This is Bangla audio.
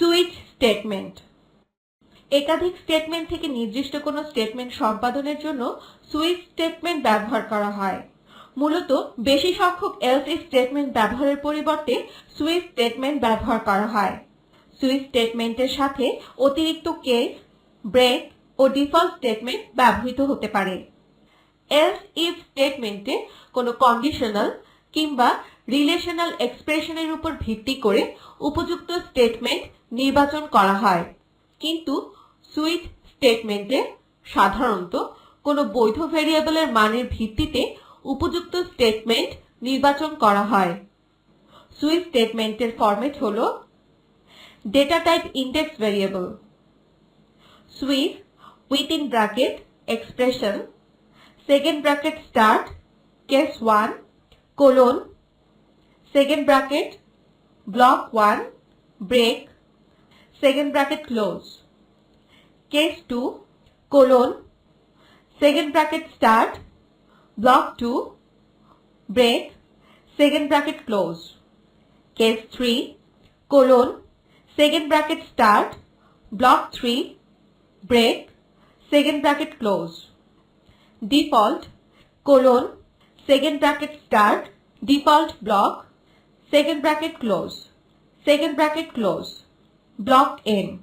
Switch statement. একাধিক স্টেটমেন্ট থেকে নির্দিষ্ট কোনো স্টেটমেন্ট সম্পাদনের জন্য সুইচ স্টেটমেন্ট ব্যবহার করা হয়। মূলত বেশি সংখ্যক এলস স্টেটমেন্ট ব্যবহারের পরিবর্তে সুইচ স্টেটমেন্ট ব্যবহার করা হয়। সুইচ স্টেটমেন্টের সাথে অতিরিক্ত কেস, ব্রেক ও ডিফল্ট স্টেটমেন্ট ব্যবহৃত হতে পারে। এলস ইফ স্টেটমেন্টে কোনো কন্ডিশনাল কিংবা রিলেশনাল এক্সপ্রেশনের উপর ভিত্তি করে উপযুক্ত স্টেটমেন্ট নির্বাচন করা হয়। কিন্তু সুইচ স্টেটমেন্টে সাধারণত কোনো বৈধ ভেরিয়েবলের মানের ভিত্তিতে উপযুক্ত স্টেটমেন্ট নির্বাচন করা হয়। সুইচ স্টেটমেন্টের ফরম্যাট হল data type index variable switch within bracket expression second bracket start case 1 colon second bracket block 1 break second bracket close. Case 2 colon second bracket start block 2 break second bracket close. Case 3 colon second bracket start block 3 break second bracket close. Default colon second bracket start default block second bracket close second bracket close block n